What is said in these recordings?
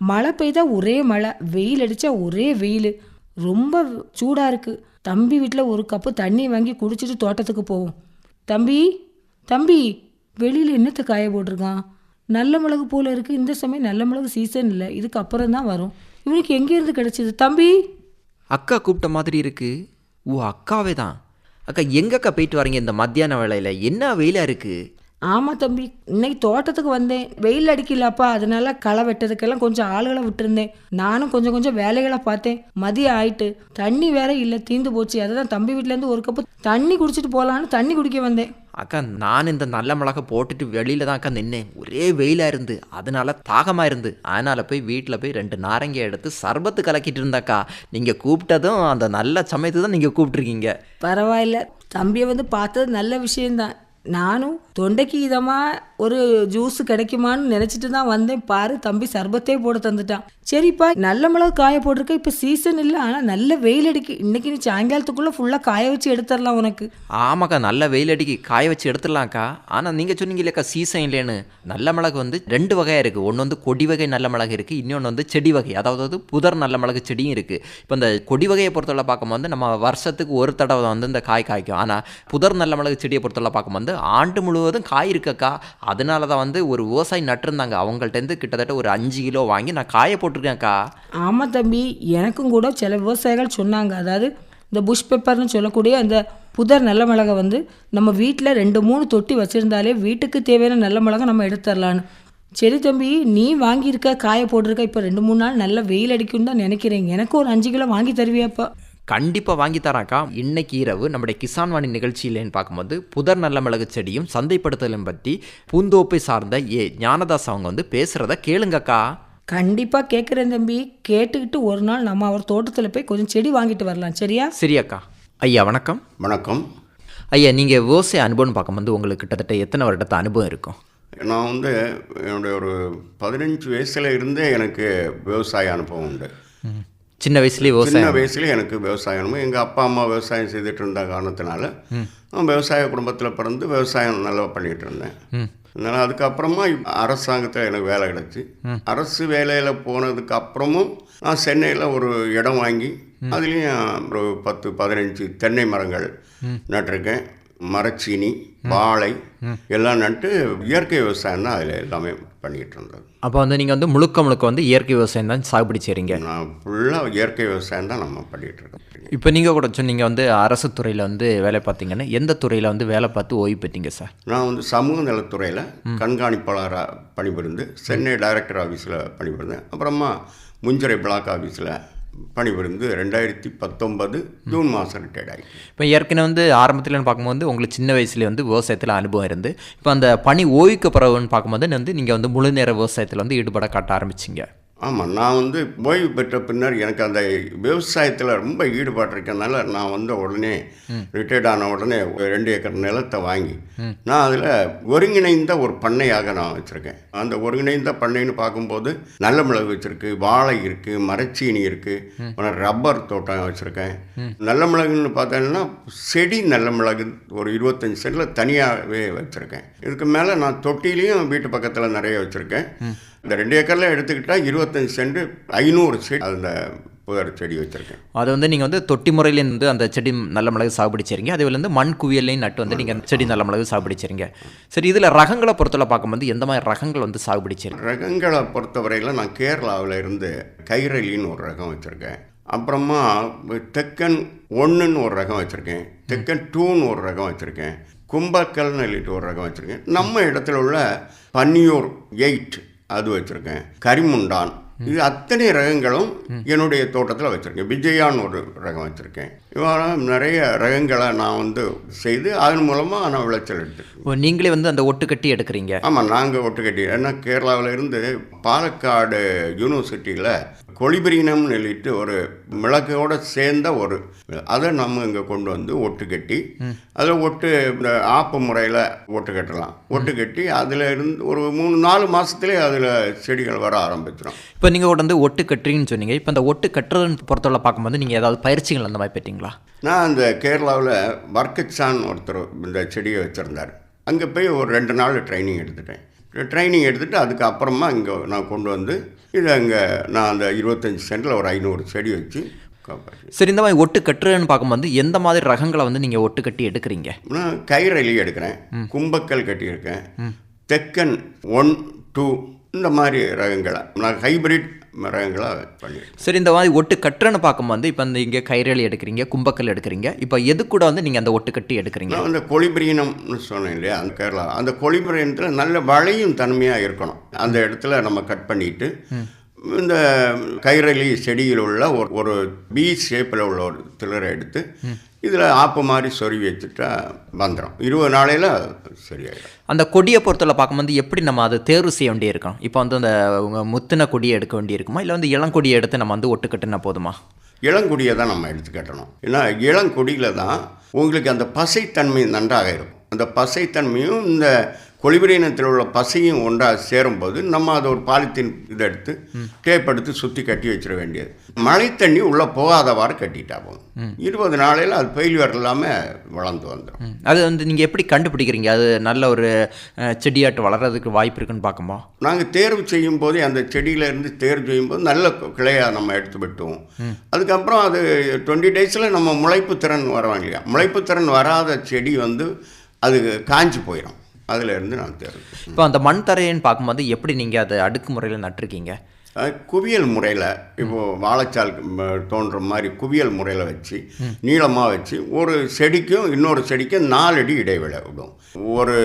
மழை பெய்தா ஒரே மழை வெயில் அடித்தா ஒரே வெயில். ரொம்ப சூடாக இருக்குது தம்பி வீட்டில் ஒரு கப்பு தண்ணி வாங்கி குடிச்சிட்டு தோட்டத்துக்கு போவோம். தம்பி தம்பி வெளியில் என்னத்தை காய போட்டிருக்கான்? நல்ல மிளகு போல இருக்குது இந்த சமயம் நல்ல மிளகு சீசன் இல்லை. இதுக்கு அப்புறம் தான் வரும். இவனுக்கு எங்கேருந்து கிடச்சிது? தம்பி! அக்கா கூப்பிட்ட மாதிரி இருக்குது ஓ அக்காவே தான். அக்கா எங்கக்கா போயிட்டு வரீங்க இந்த மத்தியான வேலையில் என்ன வெயிலாக இருக்குது ஆமாம் தம்பி இன்னைக்கு தோட்டத்துக்கு வந்தேன். வெயில் அடிக்கலப்பா அதனால களை வெட்டதுக்கெல்லாம் கொஞ்சம் ஆளுகளை விட்டுருந்தேன். நானும் கொஞ்சம் கொஞ்சம் வேலைகளை பார்த்தேன். மதியம் ஆயிட்டு தண்ணி வேற இல்லை தீந்து போச்சு. அதை தான் தம்பி வீட்டிலேருந்து ஒரு கப்பு தண்ணி குடிச்சிட்டு போகலான்னு தண்ணி குடிக்க வந்தேன். அக்கா நான் இந்த நல்ல மிளகா போட்டுட்டு வெளியில தான் அக்கா நின்னேன். ஒரே வெயிலாக இருந்து அதனால தாகமாக இருந்து. அதனால் போய் வீட்டில் போய் ரெண்டு நாரங்க எடுத்து சர்பத்து கலக்கிட்டு இருந்தாக்கா நீங்கள் கூப்பிட்டதும் அந்த நல்ல சமயத்து தான் நீங்கள் கூப்பிட்ருக்கீங்க பரவாயில்ல. தம்பியை வந்து பார்த்தது நல்ல விஷயம்தான். நானும் தொண்டைக்கு இதமாக ஒரு ஜூஸ் கிடைக்குமான்னு நினச்சிட்டு தான் வந்தேன். பாரு தம்பி சர்பத்தே போட்டு தந்துட்டான். சரிப்பா நல்ல மிளகு காய போட்டிருக்க. இப்போ சீசன் இல்லை ஆனால் நல்ல வெயில் அடிக்கு. இன்னைக்கு நீ சாயங்காலத்துக்குள்ளே ஃபுல்லாக காய வச்சு எடுத்துடலாம் உனக்கு. ஆமாக்கா நல்ல வெயில் அடிக்கி. காய வச்சு எடுத்துடலாம்க்கா. ஆனால் நீங்கள் சொன்னீங்களேக்கா சீசன் இல்லைன்னு நல்ல மிளகு வந்து ரெண்டு வகையாக இருக்குது ஒன்று வந்து கொடி வகை நல்ல மிளகு இருக்குது இன்னொன்று வந்து செடி வகை. அதாவது வந்து புதர் நல்ல மிளகு செடியும் இருக்குது இப்போ இந்த கொடி வகையை பொறுத்தவரை பார்க்கும்போது நம்ம வருஷத்துக்கு ஒரு தடவை வந்து இந்த காய் காய்க்கும். ஆனால் புதர் நல்ல மிளகு செடியை பொறுத்தவரை பார்க்கும்போது ஆண்டு முழுவதும் காய் இருக்கக்கா அதனால தான் வந்து ஒரு விவசாயி நட்டிருந்தாங்க. அவங்கள்ட்டேருந்து கிட்டத்தட்ட ஒரு அஞ்சு கிலோ வாங்கி நான் காய போட்டிருக்கேன்க்கா. ஆமாம் தம்பி எனக்கும் கூட சில விவசாயிகள் சொன்னாங்க. அதாவது இந்த புஷ் பெப்பர்னு சொல்லக்கூடிய அந்த புதர் நல்ல மிளகை வந்து நம்ம வீட்டில் ரெண்டு மூணு தொட்டி வச்சுருந்தாலே வீட்டுக்கு தேவையான நல்ல மிளகை நம்ம எடுத்துடலான்னு சரி தம்பி நீ வாங்கியிருக்க காய போட்டிருக்க இப்போ ரெண்டு மூணு நாள் நல்ல வெயில் அடிக்கும்னு தான் நினைக்கிறேன். எனக்கு ஒரு அஞ்சு கிலோ வாங்கி தருவியாப்பா. கண்டிப்பாக வாங்கி தராக்கா. இன்னைக்கு இரவு நம்முடைய கிசான் வாணி நிகழ்ச்சியிலேன்னு பார்க்கும்போது புதர் நல்ல மிளகு செடியும் சந்தைப்படுத்தலும் பற்றி பூந்தோப்பை சார்ந்த ஏ ஞானதாஸ் அவங்க வந்து பேசுகிறத கேளுங்கக்கா. கண்டிப்பாக கேட்குறேன் தம்பி. கேட்டுக்கிட்டு ஒரு நாள் நம்ம அவர் தோட்டத்தில் போய் கொஞ்சம் செடி வாங்கிட்டு வரலாம். சரியா? சரி அக்கா ஐயா வணக்கம். வணக்கம். ஐயா நீங்கள் விவசாய அனுபவம்னு பார்க்கும்போது உங்களுக்கு கிட்டத்தட்ட எத்தனை வருடத்து அனுபவம் இருக்கும்? நான் வந்து என்னுடைய ஒரு பதினஞ்சு வயசுல இருந்தே எனக்கு விவசாய அனுபவம் உண்டு. சின்ன வயசுலேயே சின்ன விவசாயம். வயசுல எனக்கு விவசாய அனுபவம் எங்கள் அப்பா அம்மா விவசாயம் செய்துட்டு இருந்த காரணத்தினால நான் விவசாய குடும்பத்தில் பிறந்து விவசாயம் நல்லா பண்ணிட்டு இருந்தேன். அதனால் அதுக்கப்புறமா அரசாங்கத்தில் எனக்கு வேலை கிடச்சி. அரசு வேலையில் போனதுக்கு அப்புறமும் நான் சென்னையில் ஒரு இடம் வாங்கி அதுலேயும் ஒரு பத்து பதினஞ்சு தென்னை மரங்கள் நட்டிருக்கேன். மரச்சீனி வாழை எல்லாம் நட்டு இயற்கை விவசாயம் தான் அதில் எல்லாமே பண்ணிகிட்டு இருந்தது. அப்போ வந்து நீங்கள் வந்து முழுக்க முழுக்க வந்து இயற்கை விவசாயம் தான் சாகுபடி செய்கிறீங்க நான் ஃபுல்லாக இயற்கை விவசாயம் தான் நம்ம பண்ணிகிட்டு இருக்கோம். இப்போ நீங்கள் கூட சொன்னீங்க வந்து அரசு துறையில் வந்து வேலை பார்த்தீங்கன்னா எந்த துறையில் வந்து வேலை பார்த்து ஓய்வு பெற்றீங்க சார்? நான் வந்து சமூக நலத்துறையில் கண்காணிப்பாளராக பணிபுரிந்து சென்னை டைரக்டர் ஆஃபீஸில் பணிபுரிந்தேன். அப்புறமா முஞ்சிறை பிளாக் ஆஃபீஸில் பணிபுரிந்து ரெண்டாயிரத்தி பத்தொன்பது ஜூன் மாதம் ரிட்டையர்ட் ஆகி. இப்போ ஏற்கனவே வந்து ஆரம்பத்தில் பார்க்கும்போது உங்களுக்கு சின்ன வயசுல வந்து விவசாயத்தில் அனுபவம் இருந்து இப்போ அந்த பணி ஓய்வுக்கு பிறகுன்னு பார்க்கும்போது வந்து நீங்கள் வந்து முழு நேர விவசாயத்தில் வந்து ஈடுபட காட்ட ஆரம்பிச்சிங்க. ஆமாம் நான் வந்து ஓய்வு பெற்ற பின்னர் எனக்கு அந்த விவசாயத்தில் ரொம்ப ஈடுபாடு இருக்கனால நான் வந்து உடனே ரிட்டையர்ட் ஆன உடனே ஒரு ரெண்டு ஏக்கர் நிலத்தை வாங்கி நான் அதில் ஒருங்கிணைந்த ஒரு பண்ணையாக நான் வச்சுருக்கேன். அந்த ஒருங்கிணைந்த பண்ணைன்னு பார்க்கும்போது நல்ல மிளகு வச்சுருக்கு வாழை இருக்குது மரச்சீனி இருக்குது ரப்பர் தோட்டம் வச்சுருக்கேன். நல்ல மிளகுன்னு பார்த்தீங்கன்னா செடி நல்ல மிளகு ஒரு இருபத்தஞ்சி சென்டில் தனியாகவே வச்சுருக்கேன். இதுக்கு மேலே நான் தொட்டிலையும் வீட்டு பக்கத்தில் நிறைய வச்சுருக்கேன். இந்த ரெண்டு ஏக்கரில் எடுத்துக்கிட்டால் இருபத்தஞ்சி சென்ட் ஐநூறு செடி அந்த புதர் செடி வச்சுருக்கேன். அது வந்து நீங்கள் வந்து தொட்டி முறையிலேருந்து அந்த செடி நல்ல மிளகு சாகுபடி செய்றீங்க அதே வந்து மண் குவியல்லையும் நட்டு வந்து நீங்கள் செடி நல்ல மிளகு சாகுபடி செய்றீங்க சரி இதில் ரகங்களை பொறுத்தவரை பார்க்கும்போது எந்த மாதிரி ரகங்கள் வந்து சாகுபடி ரகங்களை பொறுத்தவரையில் நான் கேரளாவில் இருந்து கைரளின்னு ஒரு ரகம் வச்சுருக்கேன். அப்புறமா தெக்கன் ஒன்றுன்னு ஒரு ரகம் வச்சுருக்கேன். தெக்கன் டூன்னு ஒரு ரகம் வச்சுருக்கேன். கும்பக்கல்னு சொல்லிட்டு ஒரு ரகம் வச்சுருக்கேன். நம்ம இடத்துல உள்ள பன்னியூர் எயிட் அது வச்சுருக்கேன். கரிமுண்டான். இது அத்தனை ரகங்களும் என்னுடைய தோட்டத்தில் வச்சுருக்கேன். விஜயான்னு ஒரு ரகம் வச்சுருக்கேன். இவ்வாறு நிறைய ரகங்களை நான் வந்து செய்து அதன் மூலமாக நான் விளைச்சல் எடுத்துருக்கேன் நீங்களே வந்து அந்த ஒட்டு கட்டி எடுக்கிறீங்க? ஆமாம் நாங்கள் ஒட்டுக்கட்டி ஏன்னா கேரளாவில் இருந்து பாலக்காடு யூனிவர்சிட்டியில் கொலிபிரினம்னு சொல்லிட்டு ஒரு மிளகோட சேர்ந்த ஒரு அதை நம்ம இங்கே கொண்டு வந்து ஒட்டு கட்டி அதில் ஒட்டு இந்த ஆப்பு முறையில் ஒட்டு கட்டலாம். ஒட்டு கட்டி அதில் இருந்து ஒரு மூணு நாலு மாதத்துலேயே அதில் செடிகள் வர ஆரம்பிச்சிடும். இப்போ நீங்கள் வந்து ஒட்டு கட்டுறீங்கன்னு சொன்னீங்க. இப்போ அந்த ஒட்டு கட்டுறதுன்னு பொறுத்தவரை பார்க்கும்போது நீங்கள் ஏதாவது பயிற்சிகள் அந்த மாதிரி பெற்றீங்களா? நான் அந்த கேரளாவில் வர்க்கச்சான் ஒருத்தர் இந்த செடியை வச்சுருந்தார். அங்கே போய் ஒரு ரெண்டு நாள் ட்ரைனிங் எடுத்துட்டேன். ட்ரைனிங் எடுத்துட்டு அதுக்கு அப்புறமா இங்கே நான் கொண்டு வந்து இதை அங்கே நான் அந்த இருபத்தஞ்சி சென்டில் ஒரு ஐநூறு செடி வச்சு சரி இந்த மாதிரி ஒட்டு கட்டுறதுன்னு பார்க்கும்போது எந்த மாதிரி ரகங்களை வந்து நீங்கள் ஒட்டு கட்டி எடுக்கிறீங்க? நான் கயிறலி எடுக்கிறேன். கும்பக்கல் கட்டியிருக்கேன். தெக்கன் ஒன் டூ இந்த மாதிரி ரகங்களை நான் ஹைபிரிட் ரகங்களை பண்ணியிருக்கேன். சரி இந்த மாதிரி ஒட்டு கட்டுறன்னு பார்க்கும்போது இப்போ இந்த இங்கே கைரளி எடுக்கிறீங்க கும்பக்கல் எடுக்கிறீங்க இப்போ எது கூட வந்து நீங்கள் அந்த ஒட்டு கட்டி எடுக்கிறீங்க? நான் அந்த கொலிபிரீனம்னு சொன்னேன் இல்லையா அந்த கேரளா அந்த கொலிபிரீனத்தில் நல்ல வளையும் தன்மையாக இருக்கணும். அந்த இடத்துல நம்ம கட் பண்ணிட்டு இந்த கைரளி செடியில் உள்ள ஒரு ஒரு பி ஷேப்பில் உள்ள ஒரு திளரை எடுத்து இதில் ஆப்பு மாதிரி சொருவி வச்சுட்டா வந்துடும். இருபது நாளையில் சரியாயிடும். அந்த கொடியை பொறுத்தவரை பார்க்கும்போது எப்படி நம்ம அதை தேர்வு செய்ய வேண்டியிருக்கோம் இப்போ வந்து அந்த உங்க முத்தின கொடியை எடுக்க வேண்டியிருக்குமா இல்லை வந்து இளங்கொடியை எடுத்து நம்ம வந்து ஒட்டு கட்டினா போதுமா? இளங்குடியை தான் நம்ம எடுத்து கட்டணும். ஏன்னா இளங்குடியில் தான் உங்களுக்கு அந்த பசைத்தன்மை நன்றாக இருக்கும். அந்த பசைத்தன்மையும் இந்த கொலிபிரீனத்தில் உள்ள பசையும் ஒன்றாக சேரும்போது நம்ம அதை ஒரு பாலித்தீன் இதை எடுத்து டேப் எடுத்து சுற்றி கட்டி வச்சிட வேண்டியது. மழை தண்ணி உள்ளே போகாதவாறு கட்டிட்டா போதும் இருபது நாளையில் அது ஃபெயிலியர் இல்லாமல் வளர்ந்து வந்துடும். அது வந்து நீங்கள் எப்படி கண்டுபிடிக்கிறீங்க? அது நல்ல ஒரு செடியாட்டு வளர்கிறதுக்கு வாய்ப்பு இருக்குன்னு பார்க்குமா நாங்கள் தேர்வு செய்யும் போதே அந்த செடியில இருந்து தேர்வு செய்யும்போது நல்ல கிளையாக நம்ம எடுத்து விட்டுவோம். அதுக்கப்புறம் அது டுவெண்ட்டி டேஸில் நம்ம முளைப்பு திறன் வரோம் இல்லையா? முளைப்பு திறன் வராத செடி வந்து அது காஞ்சி போயிடும் அதில் இருந்து நான் தேர்வு. இப்போ அந்த மண் தரையன்னு பார்க்கும்போது எப்படி நீங்கள் அதை அடுக்கு முறையில் நட்டிருக்கீங்க? குவியல் முறையில் இப்போ வாழைச்சால் தோன்ற மாதிரி குவியல் முறையில் வச்சு நீளமாக வச்சு ஒரு செடிக்கும் இன்னொரு செடிக்கும் நாலு அடி இடைவெளி விடும். ஒரு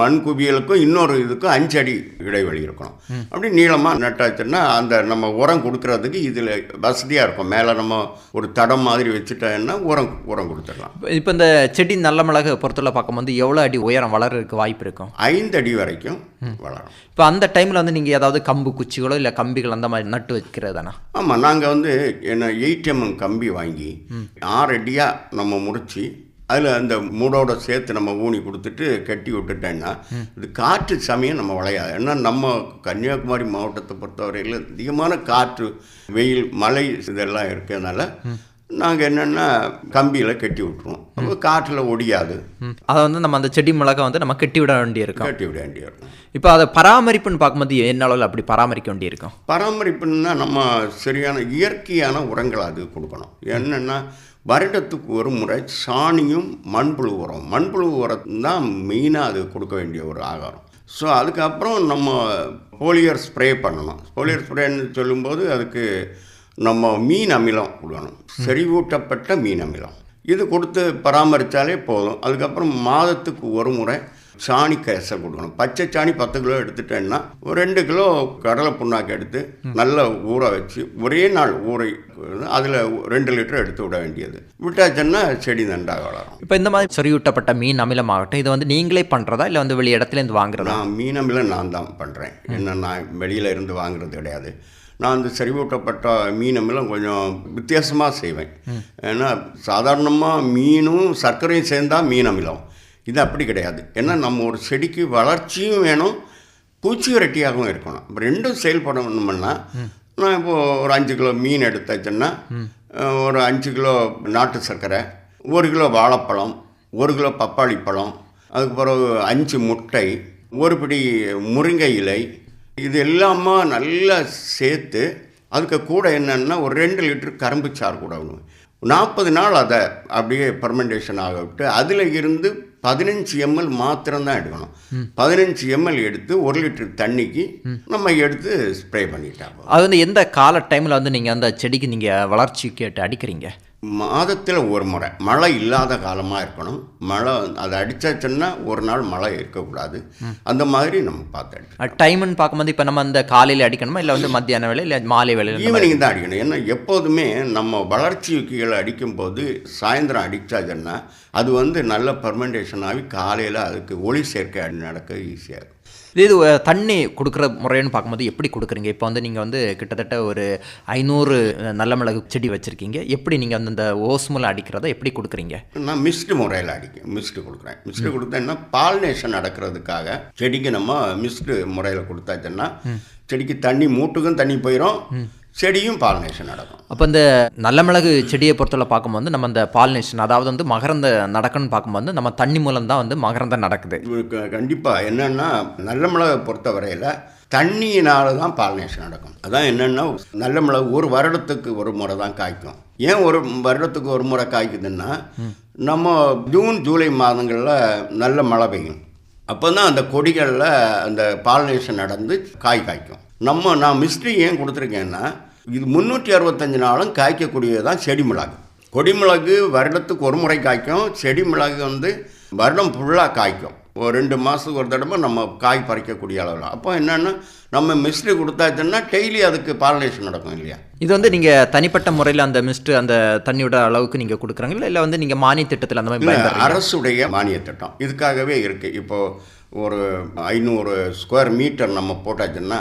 மண் குவியலுக்கும் இன்னொரு இதுக்கும் அஞ்சு அடி இடைவெளி இருக்கணும். அப்படி நீளமாக நட்டாச்சுன்னா அந்த நம்ம உரம் கொடுக்கறதுக்கு இதில் வசதியாக இருக்கும். மேலே நம்ம ஒரு தடம் மாதிரி வச்சுட்டோன்னா உரம் உரம் கொடுத்துடலாம். இப்போ இந்த செடி நல்ல மிளகு பொறுத்தவரை பார்க்கும்போது எவ்வளோ அடி உயரம் வளர்றதுக்கு வாய்ப்பு இருக்கும்? ஐந்து அடி வரைக்கும் வளரும். இப்போ அந்த டைமில் வந்து நீங்கள் ஏதாவது கம்பு குச்சிகளோ இல்லை கம்பிகள் அந்த மாதிரி நட்டு வைக்கிறது தானே ஆமாம் நாங்கள் வந்து என்ன எயிட் எம்எம் கம்பி வாங்கி ஆறு அடியாக நம்ம முடிச்சு அதில் அந்த மூடோட சேர்த்து நம்ம ஊனி கொடுத்துட்டு கட்டி விட்டுட்டேன்னா இது காற்று சமயம் நம்ம விளையாது. ஏன்னா நம்ம கன்னியாகுமரி மாவட்டத்தை பொறுத்தவரையில் அதிகமான காற்று வெயில் மழை இதெல்லாம் இருக்கிறதுனால நாங்கள் என்னென்னா கம்பியில் கட்டி விட்டுருவோம். அப்போ காற்றில் ஒடியாது. அதை வந்து நம்ம அந்த செடி மிளகை வந்து நம்ம கட்டி விட வேண்டியிருக்கும். கட்டி விட வேண்டியிருக்கும். இப்போ அதை பராமரிப்புன்னு பார்க்கும்போது என்ன அளவில் அப்படி பராமரிக்க வேண்டியிருக்கும்? பராமரிப்புன்னா நம்ம சரியான இயற்கையான உரங்கள் அது கொடுக்கணும். என்னென்னா வருடத்துக்கு ஒரு முறை சாணியும் மண்புழு உரம். மண்புழு உரம் தான் மெயினாக அது கொடுக்க வேண்டிய ஒரு ஆகாரம். ஸோ அதுக்கப்புறம் நம்ம போலியர் ஸ்ப்ரே பண்ணணும். போலியர் ஸ்ப்ரேன்னு சொல்லும்போது அதுக்கு நம்ம மீன் அமிலம் கொடுக்கணும் செறிவூட்டப்பட்ட மீன் அமிலம். இது கொடுத்து பராமரித்தாலே போதும். அதுக்கப்புறம் மாதத்துக்கு ஒரு முறை சாணி கரைசல் கொடுக்கணும். பச்சை சாணி பத்து கிலோ எடுத்துட்டேன்னா ஒரு ரெண்டு கிலோ கடலை புண்ணாக்கு எடுத்து நல்லா ஊற வச்சு ஒரே நாள் ஊற அதில் ரெண்டு லிட்டர் எடுத்து விட வேண்டியது. விட்டாச்சுன்னா செடி நன்றாக வளரும். இப்போ இந்த மாதிரி சொறியூட்டப்பட்ட மீன் அமிலமாகட்டும் இதை வந்து நீங்களே பண்ணுறதா இல்லை வந்து வெளி இடத்துலேருந்து வாங்குறதா? நான் மீனமில் நான் தான் பண்ணுறேன் என்ன நான் வெளியில் இருந்து வாங்குறது கிடையாது. நான் அந்த செறிவூட்டப்பட்ட மீனமெல்லாம் கொஞ்சம் வித்தியாசமாக செய்வேன். ஏன்னா சாதாரணமாக மீனும் சர்க்கரையும் சேர்ந்தால் மீன் அமிலம். இது அப்படி கிடையாது. ஏன்னா நம்ம ஒரு செடிக்கு வளர்ச்சியும் வேணும் பூச்சி விரட்டியாகவும் இருக்கணும். இப்போ ரெண்டும் செயல்படணும்னா நான் இப்போது ஒரு அஞ்சு கிலோ மீன் எடுத்தாச்சுன்னா ஒரு அஞ்சு கிலோ நாட்டு சர்க்கரை ஒரு கிலோ வாழைப்பழம் ஒரு கிலோ பப்பாளி பழம் அதுக்கு பிறகு அஞ்சு முட்டை ஒரு பிடி முருங்கை இலை இது எல்லாமே நல்லா சேர்த்து அதுக்கு கூட என்னன்னா ஒரு ரெண்டு லிட்டர் கரும்பு சாறு கூட விடுவேன் நாற்பது நாள் அதை அப்படியே பர்மெண்டேஷன் ஆக விட்டு அதில் இருந்து பதினஞ்சு எம்எல் மாத்திரம்தான் எடுக்கணும். பதினஞ்சு எம்எல் எடுத்து ஒரு லிட்டர் தண்ணிக்கு நம்ம எடுத்து ஸ்ப்ரே பண்ணிட்டோம் அது வந்து எந்த கால டைமில் வந்து நீங்கள் அந்த செடிக்கு நீங்கள் வளர்ச்சி கேட்டு அடிக்கிறீங்க? மாதத்தில் ஒரு முறை. மழை இல்லாத காலமாக இருக்கணும். மழை அதை அடிச்சாச்சுன்னா ஒரு நாள் மழை இருக்கக்கூடாது. அந்த மாதிரி நம்ம பார்த்து டைம்னு பார்க்கும்போது இப்போ நம்ம அந்த காலையில் அடிக்கணுமா? இல்லை வந்து மத்தியான வேலை இல்லை மாலை வேலையில் ஈவினிங் தான் அடிக்கணும்? ஏன்னா எப்போதுமே நம்ம வளர்ச்சி யுக்கிகளை அடிக்கும்போது சாயந்தரம் அடித்தாச்சுன்னா அது வந்து நல்ல பர்மெண்டேஷன் ஆகி காலையில் அதுக்கு ஒளி சேர்க்கை நடக்க ஈஸியாக இருக்கும். இது தண்ணி கொடுக்குற முறைன்னு பார்க்கும்போது எப்படி கொடுக்குறீங்க? இப்போ வந்து நீங்கள் வந்து கிட்டத்தட்ட ஒரு ஐநூறு நல்ல மிளகு செடி வச்சுருக்கீங்க. எப்படி நீங்கள் வந்து இந்த ஓஸ் மூலம் அடிக்கிறத எப்படி கொடுக்குறீங்க? நான் மிஸ்டு முறையில் அடிக்கும் மிஸ்டு கொடுக்குறேன். மிஸ்டு கொடுத்தேன்னா பாலினேஷன் நடக்கிறதுக்காக செடிக்கு நம்ம மிஸ்டு முறையில் கொடுத்தாச்சுன்னா செடிக்கு தண்ணி மூட்டுக்கும் தண்ணி போயிடும் செடியும் பாலினேஷன் நடக்கும். அப்போ இந்த நல்ல மிளகு செடியை பொறுத்தவரை பார்க்கும்போது நம்ம இந்த பாலினேஷன் அதாவது வந்து மகரந்த நடக்குன்னு பார்க்கும்போது நம்ம தண்ணி மூலம் தான் வந்து மகரந்தம் நடக்குது. கண்டிப்பாக என்னென்னா நல்ல மிளகை பொறுத்தவரையில் தண்ணியினால தான் பாலினேஷன் நடக்கும். அதான் என்னென்னா நல்ல மிளகு ஒரு வருடத்துக்கு ஒரு முறை தான் காய்க்கும். ஏன் ஒரு வருடத்துக்கு ஒரு முறை காய்க்குதுன்னா நம்ம ஜூன் ஜூலை மாதங்களில் நல்ல மழை பெய்யும். அப்போ தான் அந்த கொடிகளில் அந்த பாலினேஷன் நடந்து காய் காய்க்கும். நம்ம நான் மிஸ்ட்ரி ஏன் கொடுத்துருக்கேன்னா இது முந்நூற்றி அறுபத்தஞ்சு நாளும் காய்க்கக்கூடியது தான் செடி மிளகு. கொடி மிளகு வருடத்துக்கு ஒரு முறை காய்க்கும். செடி மிளகு வந்து வருடம் ஃபுல்லாக காய்க்கும். ஒரு ரெண்டு மாதத்துக்கு ஒரு தடவை நம்ம காய் பறிக்கக்கூடிய அளவில். அப்போ என்னென்னா நம்ம மிஸ்ட்ரி கொடுத்தாச்சுன்னா டெய்லி அதுக்கு பாலினேஷன் நடக்கும் இல்லையா? இது வந்து நீங்கள் தனிப்பட்ட முறையில் அந்த மிஸ்ட்டு அந்த தண்ணியோட அளவுக்கு நீங்கள் கொடுக்குறாங்களா? இல்லை வந்து நீங்கள் மானிய திட்டத்தில் அந்த மாதிரி? அரசுடைய மானிய திட்டம். இதுக்காகவே இருக்குது இப்போது ஒரு ஐநூறு ஸ்கொயர் மீட்டர் நம்ம போட்டாச்சுன்னா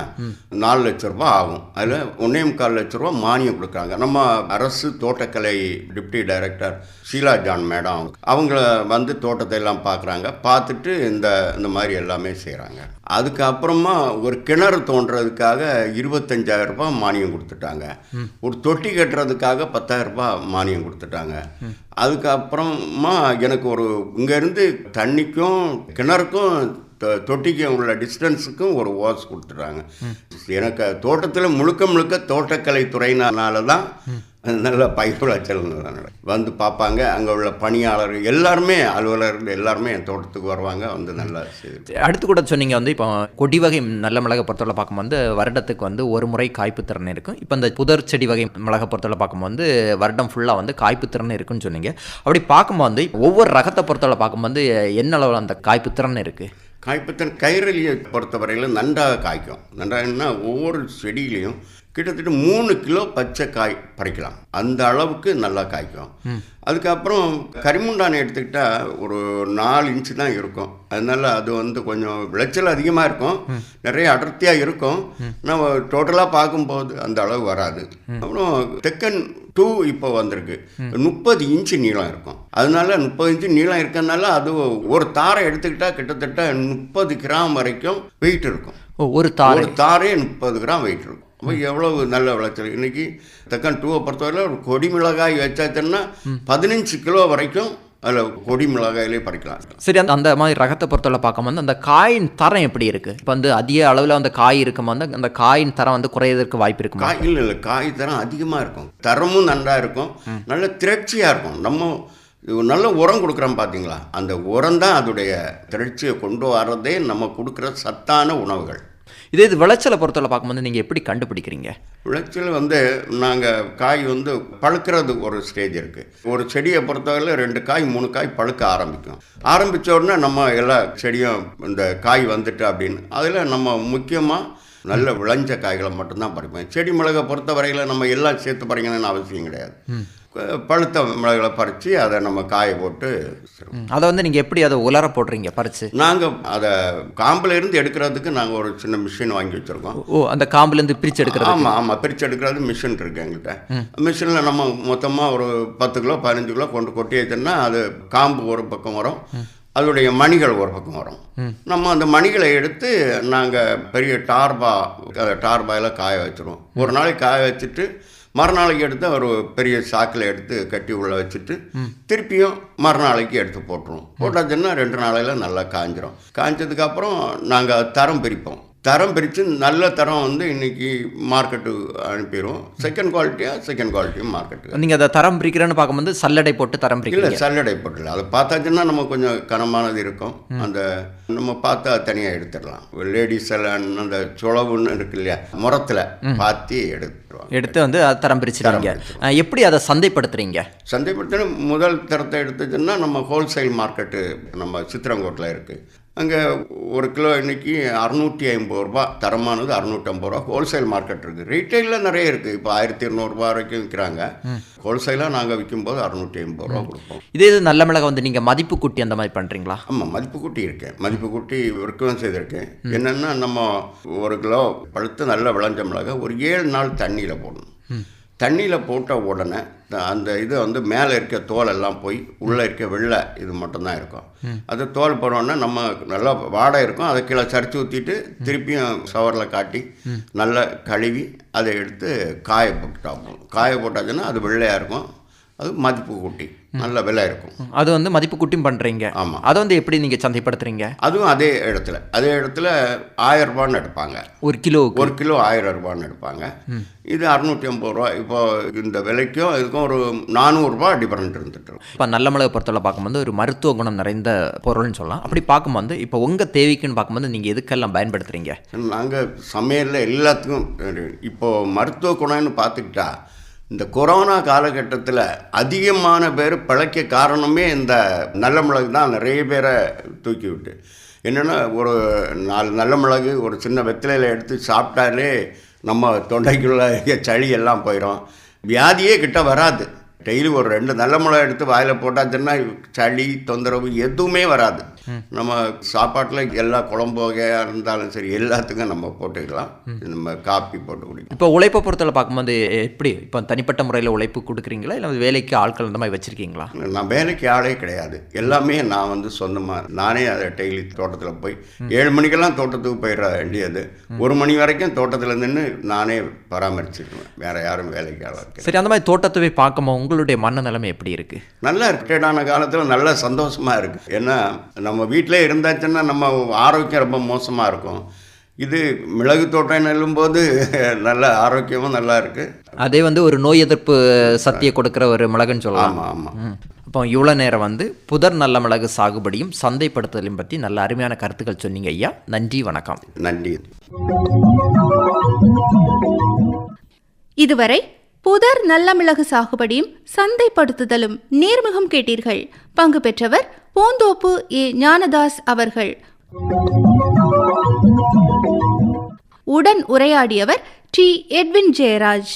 நாலு லட்ச ரூபா ஆகும். அதில் ஒன்றே முக்கால் லட்ச ரூபா மானியம் கொடுக்குறாங்க. நம்ம அரசு தோட்டக்கலை deputy director Sheela John madam அவங்கள வந்து தோட்டத்தை எல்லாம் பார்க்குறாங்க. பார்த்துட்டு இந்த இந்த மாதிரி எல்லாமே செய்கிறாங்க அதுக்கப்புறமா ஒரு கிணறு தோண்டுறதுக்காக இருபத்தஞ்சாயிரம் ரூபாய் மானியம் கொடுத்துட்டாங்க. ஒரு தொட்டி கட்டுறதுக்காக பத்தாயிரம் ரூபாய் மானியம் கொடுத்துட்டாங்க. அதுக்கப்புறமா எனக்கு ஒரு இங்கேருந்து தண்ணிக்கும் கிணறுக்கும் தொ- தொட்டிக்கும் உள்ள டிஸ்டன்ஸுக்கும் ஒரு ஓஸ் கொடுத்துட்றாங்க எனக்கு தோட்டத்தில் முழுக்க முழுக்க தோட்டக்கலை துறையினால தான் நல்ல பயிர் விளைச்சல் வந்து பார்ப்பாங்க அங்கே உள்ள பணியாளர்கள் எல்லாருமே அலுவலர்கள் எல்லாருமே என் தோட்டத்துக்கு வருவாங்க வந்து நல்லா அடுத்து கூட சொன்னீங்க வந்து இப்போ கொடி வகை நல்ல மிளகை பொறுத்தவரை பார்க்கும்போது வருடத்துக்கு வந்து ஒரு முறை காய்ப்பு திறன் இருக்கும். இப்போ இந்த புதர் செடி வகை மிளகை பொறுத்தவரை பார்க்கும்போது வருடம் ஃபுல்லாக வந்து காய்ப்பு திறன் இருக்குன்னு சொன்னீங்க. அப்படி பார்க்கும்போது ஒவ்வொரு ரகத்தை பொறுத்தவரை பார்க்கும்போது என்ன அளவில் அந்த காய்ப்பு திறன் இருக்குது காய்ப்புத்தன் கைரலியை பொறுத்தவரையில் நன்றாக காய்க்கும். நன்றாகன்னா ஒவ்வொரு செடியிலையும் கிட்டத்தட்ட மூணு கிலோ பச்சை காய் பறிக்கலாம். அந்த அளவுக்கு நல்லா காய்க்கும். அதுக்கப்புறம் கரிமுண்டானை எடுத்துக்கிட்டால் ஒரு நாலு இன்ச்சு தான் இருக்கும். அதனால அது வந்து கொஞ்சம் விளைச்சல் அதிகமாக இருக்கும். நிறைய அடர்த்தியாக இருக்கும். நம்ம டோட்டலாக பார்க்கும்போது அந்த அளவு வராது. அப்புறம் தெக்கன் டூ இப்போ வந்திருக்கு. முப்பது இன்ச்சு நீளம் இருக்கும். அதனால முப்பது இன்ச்சு நீளம் இருக்கறனால அது ஒரு தாரை எடுத்துக்கிட்டால் கிட்டத்தட்ட முப்பது கிராம் வரைக்கும் வெயிட் இருக்கும். ஒரு தாரை. ஒரு தாரே முப்பது கிராம் வெயிட் இருக்கும். அப்போ எவ்வளவு நல்ல விளைச்சல். இன்னைக்கு தெக்கன் டூவை பொறுத்தவரை ஒரு கொடி மிளகாய் வச்சாச்சுன்னா பதினஞ்சு கிலோ வரைக்கும் அதில் கொடி மிளகாயிலே பறிக்கலாம். சரி அந்த அந்த மாதிரி ரகத்தை பொறுத்தவரை பார்க்கும்போது அந்த காயின் தரம் எப்படி இருக்குது இப்போ வந்து அதிக அளவில் அந்த காய் இருக்கும்போது அந்த காயின் தரம் வந்து குறையதற்கு வாய்ப்பு இருக்குமா? காய் இல்லை இல்லை. காய் தரம் அதிகமாக இருக்கும். தரமும் நன்றா இருக்கும். நல்ல திரட்சியாக இருக்கும். நம்ம நல்ல உரம் கொடுக்குறோம் பார்த்தீங்களா அந்த உரம் தான் அதோடைய திரட்சியை கொண்டு வர்றதே நம்ம கொடுக்குற சத்தான உணவுகள். இதே இது விளைச்சலை பொறுத்தவரை பார்க்கும்போது நீங்கள் எப்படி கண்டுபிடிக்கிறீங்க? விளைச்சல் வந்து நாங்கள் காய் வந்து பழுக்கிறது ஒரு ஸ்டேஜ் இருக்குது ஒரு செடியை பொறுத்தவரையில் ரெண்டு காய் மூணு காய் பழுக்க ஆரம்பிக்கும். ஆரம்பித்த உடனே நம்ம எல்லா செடியும் இந்த காய் வந்துட்டு அப்படின்னு அதில் நம்ம முக்கியமாக நல்ல விளைஞ்ச காய்களை மட்டும்தான் பறிப்போம். செடி மிளகை பொறுத்தவரையில் நம்ம எல்லாம் சேர்த்து பறிக்கணும்னு அவசியம் கிடையாது. பழுத்த மிளகுகளை பறித்து அதை நம்ம காய போட்டு. அதை வந்து நீங்கள் எப்படி அதை உலர போடுறீங்க பறிச்சு? நாங்கள் அதை காம்பில் இருந்து எடுக்கிறதுக்கு நாங்கள் ஒரு சின்ன மிஷின் வாங்கி வச்சுருக்கோம். ஓ அந்த காம்புலேருந்து பிரித்து எடுக்கிறது ஆமாம் ஆமாம் பிரித்து எடுக்கிறது மிஷின் இருக்கு எங்கள்கிட்ட மிஷினில் நம்ம மொத்தமாக ஒரு பத்து கிலோ பதினஞ்சு கிலோ கொண்டு கொட்டி வச்சோம்னா அது காம்பு ஒரு பக்கம் வரும். அதோடைய மணிகள் ஒரு பக்கம் வரும். நம்ம அந்த மணிகளை எடுத்து நாங்கள் பெரிய டார்பா டார்பாயில் காய வச்சிருவோம். ஒரு நாளைக்கு காய வச்சுட்டு மறுநாளைக்கு எடுத்து ஒரு பெரிய சாக்கில் எடுத்து கட்டி உள்ள வச்சுட்டு திருப்பியும் மறுநாளைக்கு எடுத்து போட்டுருவோம். போட்டாச்சுன்னா ரெண்டு நாளையில் நல்லா காஞ்சிரும். காஞ்சதுக்கப்புறம் நாங்கள் தரம் பிரிப்போம். தரம் பிரித்து நல்ல தரம் வந்து இன்னைக்கு மார்க்கெட்டு அனுப்பிடுவோம் செகண்ட் குவாலிட்டியாக செகண்ட் குவாலிட்டியும் மார்க்கெட்டு நீங்கள் அதை தரம் பிரிக்கிறேன்னு பார்க்கும்போது சல்லடை போட்டு தரம் இல்லை பிரிக்கிறீங்க சல்லடை போட்டுல அதை பார்த்தாச்சுன்னா நம்ம கொஞ்சம் கனமானது இருக்கும். அந்த நம்ம பார்த்தா தனியாக எடுத்துடலாம். லேடிஸ் எல்லாம் அந்த சுளவுன்னு இருக்கு இல்லையா? முரத்தில் பாத்தி எடுத்துருவாங்க. எடுத்து வந்து அதை தரம் பிரிச்சிருவீங்க எப்படி அதை சந்தைப்படுத்துறீங்க? சந்தைப்படுத்தின முதல் தரத்தை எடுத்துச்சுன்னா நம்ம ஹோல்சேல் மார்க்கெட்டு நம்ம சித்திரங்கோட்டில் இருக்குது அங்கே ஒரு கிலோ இன்னைக்கு அறுநூற்றி ஐம்பது ரூபா தரமானது அறுநூற்றம்பது ரூபா. ஹோல்சேல் மார்க்கெட் இருக்குது ரீட்டைலில் நிறைய இருக்குது இப்போ ஆயிரத்தி இருநூறுபா வரைக்கும் விற்கிறாங்க ஹோல்சேலாக நாங்கள் விற்கும்போது அறுநூற்றி ஐம்பது ரூபா கொடுப்போம். இதே இது நல்ல மிளகா வந்து நீங்கள் மதிப்பு கூட்டி அந்த மாதிரி பண்ணுறீங்களா ஆமாம் மதிப்பு கூட்டி இருக்கேன். மதிப்பு கூட்டி விற்கவும் செய்திருக்கேன். என்னென்னா நம்ம ஒரு கிலோ பழுத்து நல்ல விளைஞ்ச மிளகா ஒரு ஏழு நாள் தண்ணியில் போடணும். தண்ணியில் போட்ட உடனே அந்த இது வந்து மேலே இருக்க தோல் எல்லாம் போய் உள்ளே இருக்க வெள்ளை இது மட்டும்தான் இருக்கும். அது தோல் போனோடனே நம்ம நல்லா வாடை இருக்கும். அதை கீழே சரிச்சு ஊற்றிட்டு திருப்பியும் சவரில் காட்டி நல்லா கழுவி அதை எடுத்து காய போதும். காய போட்டாச்சுன்னா அது வெள்ளையாக இருக்கும். அது மதிப்பு கூட்டி. நல்ல விலை இருக்கும். அது வந்து மதிப்பு கூட்டியும் பண்ணுறீங்க ஆமாம் அதை வந்து எப்படி நீங்கள் சந்தைப்படுத்துறீங்க? அதுவும் அதே இடத்துல. அதே இடத்துல ஆயிரம் ரூபான்னு எடுப்பாங்க. ஒரு கிலோவுக்கு? ஒரு கிலோ ஆயிரம் ரூபான்னு எடுப்பாங்க. இது அறுநூற்றி ஐம்பது ரூபா. இப்போ இந்த விலைக்கும் இதுக்கும் ஒரு நானூறுரூபா டிஃபரெண்ட் இருந்துட்டு. இப்போ நல்ல மிளகு பொறுத்தவரை பார்க்கும்போது ஒரு மருத்துவ குணம் நிறைந்த பொருள்னு சொல்லலாம். அப்படி பார்க்கும்போது இப்போ உங்கள் தேவைக்குன்னு பார்க்கும்போது நீங்கள் எதுக்கெல்லாம் பயன்படுத்துகிறீங்க நாங்கள் சமையலில் எல்லாத்துக்கும் இப்போ மருத்துவ குணம்னு பார்த்துக்கிட்டா இந்த கொரோனா காலகட்டத்தில் அதிகமான பேர் பிழைக்க காரணமே இந்த நல்ல மிளகு தான். நிறைய பேரை தூக்கி விட்டு. என்னென்னா ஒரு நாலு நல்ல மிளகு ஒரு சின்ன வெத்திலையில் எடுத்து சாப்பிட்டாலே நம்ம தொண்டைக்குள்ள சளி எல்லாம் போயிடும் வியாதியே கிட்ட வராது. டெய்லி ஒரு ரெண்டு நல்ல மிளகா எடுத்து வாயில் போட்டாச்சுன்னா சளி தொந்தரவு எதுவுமே வராது. நம்ம சாப்பாட்டில் எல்லா குழம்பு வகையாக இருந்தாலும் சரி எல்லாத்துக்கும் நம்ம போட்டுக்கலாம். நம்ம காப்பி போட்டு குடிக்கலாம். இப்போ உழைப்பை பொறுத்தவரை பார்க்கும்போது எப்படி இப்போ தனிப்பட்ட முறையில் உழைப்பு கொடுக்குறீங்களா? இல்லை வேலைக்கு ஆட்கள் அந்த மாதிரி வச்சுருக்கீங்களா? நான் வேலைக்கு ஆளே கிடையாது. எல்லாமே நான் வந்து சொந்தமாக நானே அதை டெய்லி தோட்டத்தில் போய் ஏழு மணிக்கெல்லாம் தோட்டத்துக்கு போயிட வேண்டியது. ஒரு மணி வரைக்கும் தோட்டத்தில் நின்று நானே பராமரிச்சிருவேன் வேற யாரும் வேலைக்கு ஆளாக. சரி அந்த மாதிரி தோட்டத்தை போய் பார்க்கும்போது உங்களுடைய மன நிலைமை எப்படி இருக்குது நல்லா ரிட்டையர்டான காலத்தில் நல்ல சந்தோஷமாக இருக்குது ஏன்னா நம்ம வீட்டிலே இருந்தாச்சுன்னா நம்ம ஆரோக்கியம் ரொம்ப மோசமாக இருக்கும். இது மிளகு தோட்டம் நெல்லும்போது நல்ல ஆரோக்கியமும் நல்லா இருக்குது அதே வந்து ஒரு நோய் எதிர்ப்பு சக்தியை கொடுக்குற ஒரு மிளகுன்னு சொல்லலாம். ஆமாம் ஆமாம். இப்போ இவ்வளோ நேரம் வந்து புதர் நல்ல மிளகு சாகுபடியும் சந்தைப்படுத்துதலையும் பற்றி நல்ல அருமையான கருத்துக்கள் சொன்னீங்க ஐயா. நன்றி வணக்கம். நன்றி. இதுவரை புதர் நல்ல மிளகு சாகுபடியும் சந்தைப்படுத்துதலும் நேர்முகம் கேட்டீர்கள். பங்கு பெற்றவர் பூந்தோப்பு ஏ ஞானதாஸ் அவர்கள். உடன் உரையாடியவர் டி எட்வின் ஜெயராஜ்.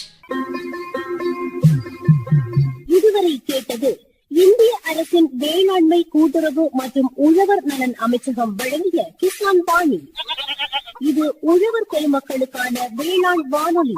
இதுவரை கேட்டது இந்திய அரசின் வேளாண்மை கூட்டுறவு மற்றும் உழவர் நலன் அமைச்சகம் வழங்கிய கிசான் பாணி. இது உழவர் பெருமக்களுக்கான வேளாண் வானொலி.